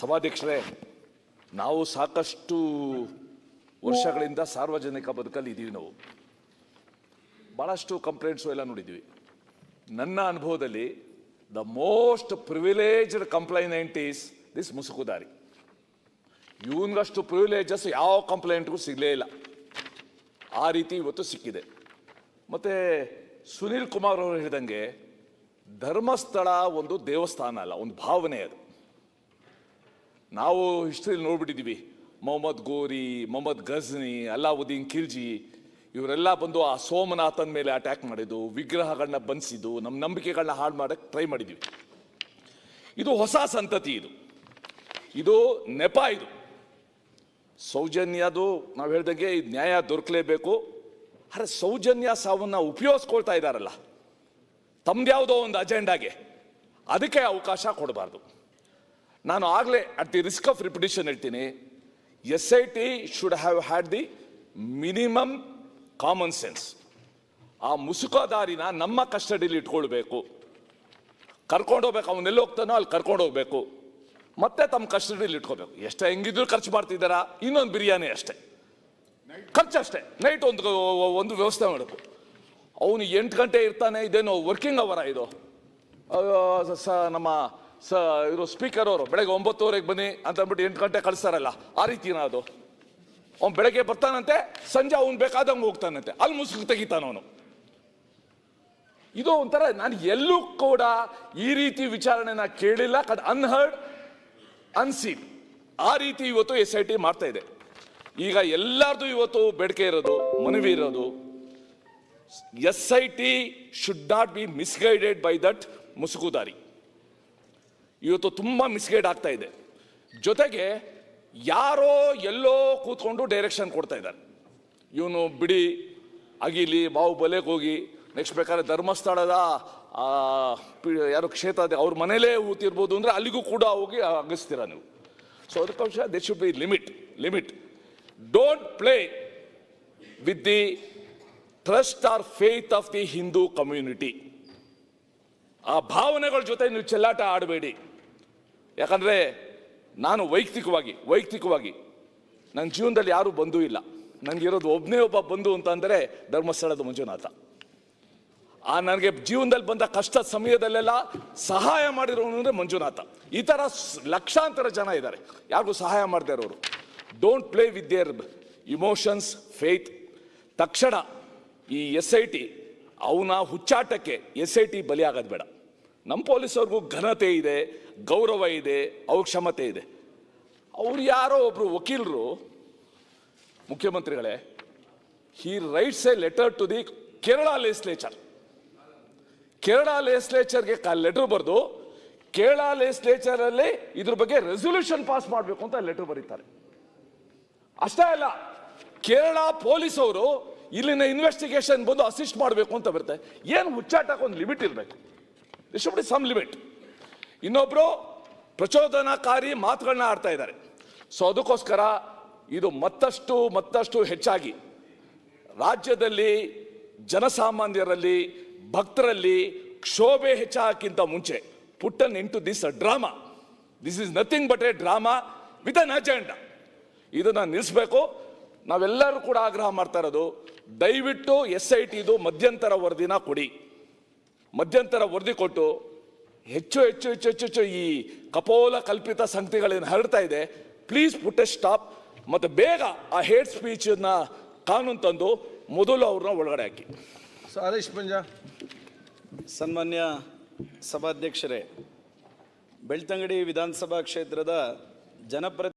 ಸಭಾಧ್ಯಕ್ಷರೇ, ನಾವು ಸಾಕಷ್ಟು ವರ್ಷಗಳಿಂದ ಸಾರ್ವಜನಿಕ ಬದುಕಲ್ಲಿ ಇದ್ದೀವಿ ನಾವು. ಭಾಳಷ್ಟು ಕಂಪ್ಲೇಂಟ್ಸು ಎಲ್ಲ ನೋಡಿದ್ದೀವಿ ನನ್ನ ಅನುಭವದಲ್ಲಿ the most privileged complainant is this ಮುಸುಕುದಾರಿ ಇವನ್ಗಷ್ಟು ಪ್ರಿವಿಲೇಜಸ್ ಯಾವ ಕಂಪ್ಲೇಂಟ್ಗೂ ಸಿಗಲೇ ಇಲ್ಲ. ಆ ರೀತಿ ಇವತ್ತು ಸಿಕ್ಕಿದೆ. ಮತ್ತು ಸುನೀಲ್ ಕುಮಾರ್ ಅವರು ಹೇಳಿದಂಗೆ, ಧರ್ಮಸ್ಥಳ ಒಂದು ದೇವಸ್ಥಾನ ಅಲ್ಲ, ಒಂದು ಭಾವನೆ ಅದು. ನಾವು ಹಿಸ್ಟ್ರಿಯಲ್ಲಿ ನೋಡ್ಬಿಟ್ಟಿದ್ದೀವಿ. ಮೊಹಮ್ಮದ್ ಗೋರಿ, ಮೊಹಮ್ಮದ್ ಗಜ್ನಿ ಅಲ್ಲಾವುದ್ದೀನ್ ಖಿಲ್ಜಿ, ಇವರೆಲ್ಲ ಬಂದು ಆ ಸೋಮನಾಥನ ಮೇಲೆ ಅಟ್ಯಾಕ್ ಮಾಡಿದ್ದು, ವಿಗ್ರಹಗಳನ್ನ ಬಂಧಿಸಿದ್ದು ನಮ್ಮ ನಂಬಿಕೆಗಳನ್ನ ಹಾಳು ಮಾಡಕ್ಕೆ ಟ್ರೈ ಮಾಡಿದ್ವಿ ಇದು ಹೊಸ ಸಂತತಿ ಇದು. ಇದು ನೆಪ ಇದು. ಸೌಜನ್ಯದು ನಾವು ಹೇಳ್ದಂಗೆ ಇದು ನ್ಯಾಯ ದೊರಕಲೇಬೇಕು. ಅರೆ ಸೌಜನ್ಯ ಸಾವನ್ನ ಉಪಯೋಗಿಸ್ಕೊಳ್ತಾ ಇದ್ದಾರಲ್ಲ ತಮ್ದ್ಯಾವುದೋ ಒಂದು ಅಜೆಂಡಾಗೆ ಅದಕ್ಕೆ ಅವಕಾಶ ಕೊಡಬಾರ್ದು. ನಾನು ಆಗಲೇ at the risk of repetition ಹೇಳ್ತೀನಿ S I T should have had the minimum common sense ಆ ಮುಸುಕದಾರಿನ ನಮ್ಮ ಕಸ್ಟಡಿಲಿ ಇಟ್ಕೊಳ್ಬೇಕು. ಕರ್ಕೊಂಡು ಹೋಗ್ಬೇಕು ಅವನ್ನೆಲ್ಲಿ ಹೋಗ್ತಾನೋ ಅಲ್ಲಿ ಕರ್ಕೊಂಡು ಹೋಗ್ಬೇಕು. ಮತ್ತೆ ತಮ್ಮ ಕಸ್ಟಡಿಯಲ್ಲಿ ಇಟ್ಕೋಬೇಕು ಎಷ್ಟು ಹೆಂಗಿದ್ರು ಖರ್ಚು ಮಾಡ್ತಿದ್ದಾರಾ? ಇನ್ನೊಂದು ಬಿರಿಯಾನಿ ಅಷ್ಟೇ. ಖರ್ಚು ಅಷ್ಟೇ. ನೈಟ್ ಒಂದು ಒಂದು ವ್ಯವಸ್ಥೆ ಮಾಡಬೇಕು. ಅವನು ಎಂಟು ಗಂಟೆ ಇರ್ತಾನೆ, ಇದೇನು ವರ್ಕಿಂಗ್ ಅವರ ಇದು? ನಮ್ಮ ಸ, ಇವರು ಸ್ಪೀಕರ್ ಅವರು, ಬೆಳಗ್ಗೆ ಒಂಬತ್ತುವರೆಗೆ ಬನ್ನಿ ಅಂತ ಅಂದ್ಬಿಟ್ಟು ಎಂಟು ಗಂಟೆ ಕಳಿಸ್ತಾರಲ್ಲ, ಆ ರೀತಿನ ಅದು ಅವ್ನು ಬೆಳಗ್ಗೆ ಬರ್ತಾನಂತೆ, ಸಂಜೆ ಅವ್ನು ಬೇಕಾದಂಗೆ ಹೋಗ್ತಾನಂತೆ, ಅಲ್ಲಿ ಮುಸುಕು ತೆಗಿತಾನ ಅವನು. ಇದು ಒಂಥರ, ನಾನು ಎಲ್ಲೂ ಕೂಡ ಈ ರೀತಿ ವಿಚಾರಣೆನ ಕೇಳಿಲ್ಲ ಕಟ್ ಅನ್ಹರ್ಡ್ ಅನ್ಸೀನ್ ಆ ರೀತಿ ಇವತ್ತು ಎಸ್ ಐ ಟಿ ಮಾಡ್ತಾ ಇದೆ. ಈಗ ಎಲ್ಲರದು ಇವತ್ತು ಬೇಡಿಕೆ ಇರೋದು, ಮನವಿ ಇರೋದು S I T should not be misguided by that ಮುಸುಕುದಾರಿ. ಇವತ್ತು ತುಂಬ ಮಿಸ್ಗೈಡ್ ಆಗ್ತಾ ಇದೆ. ಜೊತೆಗೆ ಯಾರೋ ಎಲ್ಲೋ ಕೂತ್ಕೊಂಡು ಡೈರೆಕ್ಷನ್ ಕೊಡ್ತಾ ಇದ್ದಾರೆ. ಇವನು ಬಿಡಿ, ಅಗಿಲಿ, ಬಾಹುಬಲೆಗೆ ಹೋಗಿ ನೆಕ್ಸ್ಟ್ ಬೇಕಾದ್ರೆ ಧರ್ಮಸ್ಥಳದ ಯಾರು ಕ್ಷೇತ್ರ ಇದೆ ಅವ್ರ ಮನೇಲೇ ಊತಿರ್ಬೋದು ಅಂದರೆ ಅಲ್ಲಿಗೂ ಕೂಡ ಹೋಗಿ ಅಗಿಸ್ತೀರ ನೀವು. ಸೊ ಅದಕ್ಕೋಸ್ಕರ they should be limit limit don't play with the trust or faith of the Hindu community ಆ ಭಾವನೆಗಳ ಜೊತೆ ನೀವು ಚೆಲ್ಲಾಟ ಆಡಬೇಡಿ. ಯಾಕಂದರೆ ನಾನು ವೈಯಕ್ತಿಕವಾಗಿ ವೈಯಕ್ತಿಕವಾಗಿ ನನ್ನ ಜೀವನದಲ್ಲಿ ಯಾರೂ ಬಂಧು ಇಲ್ಲ. ನನಗಿರೋದು ಒಬ್ಬನೇ ಒಬ್ಬ ಬಂಧು ಅಂತ ಅಂದರೆ ಧರ್ಮಸ್ಥಳದ ಮಂಜುನಾಥ. ಆ ನನಗೆ ಜೀವನದಲ್ಲಿ ಬಂದ ಕಷ್ಟ ಸಮಯದಲ್ಲೆಲ್ಲ ಸಹಾಯ ಮಾಡಿರೋನು ಅಂದರೆ ಮಂಜುನಾಥ. ಈ ಥರ ಲಕ್ಷಾಂತರ ಜನ ಇದ್ದಾರೆ. ಯಾರಿಗೂ ಸಹಾಯ ಮಾಡದೆ ಇರೋರು. Don't play with their emotions faith ತಕ್ಷಣ ಈ ಎಸ್ ಐ ಟಿ, ಅವನ ಹುಚ್ಚಾಟಕ್ಕೆ ಎಸ್ ಐ ಟಿ ಬಲಿಯಾಗೋದು ಬೇಡ. ನಮ್ಮ ಪೊಲೀಸವ್ರಿಗೂ ಘನತೆ ಇದೆ, ಗೌರವ ಇದೆ ಅವ್ರ ಕ್ಷಮತೆ ಇದೆ. ಅವ್ರು ಯಾರೋ ಒಬ್ರು ವಕೀಲರು, ಮುಖ್ಯಮಂತ್ರಿಗಳೇ he writes a letter to the Kerala legislature Kerala ಲೆಜಿಸ್ಲೇಚರ್ಗೆ letter ಬರೆದು ಕೇರಳ ಲೆಜಿಸ್ಲೇಚರ್ ಅಲ್ಲಿ ಇದ್ರ ಬಗ್ಗೆ ರೆಸೊಲ್ಯೂಷನ್ ಪಾಸ್ ಮಾಡಬೇಕು ಅಂತ ಲೆಟರ್ ಬರೀತಾರೆ. ಅಷ್ಟೇ ಅಲ್ಲ ಕೇರಳ ಪೊಲೀಸ್ ಅವರು ಇಲ್ಲಿನ ಇನ್ವೆಸ್ಟಿಗೇಷನ್ ಬಂದು ಅಸಿಸ್ಟ್ ಮಾಡಬೇಕು ಅಂತ ಬರುತ್ತೆ ಏನು ಹುಚ್ಚಾಟಕ್ಕೆ ಒಂದು ಲಿಮಿಟ್ ಇರಬೇಕು? ಶುಡ್ ಸಮ್ ಲಿಮಿಟ್ ಇನ್ನೊಬ್ಬರು ಪ್ರಚೋದನಾಕಾರಿ ಮಾತುಗಳನ್ನ ಆಡ್ತಾ ಇದ್ದಾರೆ. ಸೊ ಅದಕ್ಕೋಸ್ಕರ ಇದು ಮತ್ತಷ್ಟು ಮತ್ತಷ್ಟು ಹೆಚ್ಚಾಗಿ ರಾಜ್ಯದಲ್ಲಿ ಜನಸಾಮಾನ್ಯರಲ್ಲಿ, ಭಕ್ತರಲ್ಲಿ ಕ್ಷೋಭೆ ಹೆಚ್ಚಾಗಕ್ಕಿಂತ ಮುಂಚೆ put an into this drama. This is nothing but a drama with an agenda ಇದನ್ನ ನಿಲ್ಲಿಸಬೇಕು ನಾವೆಲ್ಲರೂ ಕೂಡ ಆಗ್ರಹ ಮಾಡ್ತಾ ಇರೋದು, ದಯವಿಟ್ಟು ಎಸ್ ಐ ಟಿದು ಮಧ್ಯಂತರ ವರದಿನ ಕೊಡಿ. ಮಧ್ಯಂತರ ವರದಿ ಕೊಟ್ಟು ಹೆಚ್ಚು ಹೆಚ್ಚು ಹೆಚ್ಚು ಹೆಚ್ಚು ಹೆಚ್ಚು ಈ ಕಪೋಲ ಕಲ್ಪಿತ ಸಂಗತಿಗಳೇನು ಹರಡ್ತಾ ಇದೆ ಪ್ಲೀಸ್ ಪುಟ್ ಎ ಸ್ಟಾಪ್ ಮತ್ತು ಬೇಗ ಆ ಹೇಟ್ ಸ್ಪೀಚನ್ನ ಕಾನೂನು ತಂದು ಮೊದಲು ಅವ್ರನ್ನ ಒಳಗಡೆ ಹಾಕಿ. ಸೊ ಹರೀಶ್ ಪಂಜಾ ಸನ್ಮಾನ್ಯ ಸಭಾಧ್ಯಕ್ಷರೇ ಬೆಳ್ತಂಗಡಿ ವಿಧಾನಸಭಾ ಕ್ಷೇತ್ರದ ಜನಪ್ರತಿ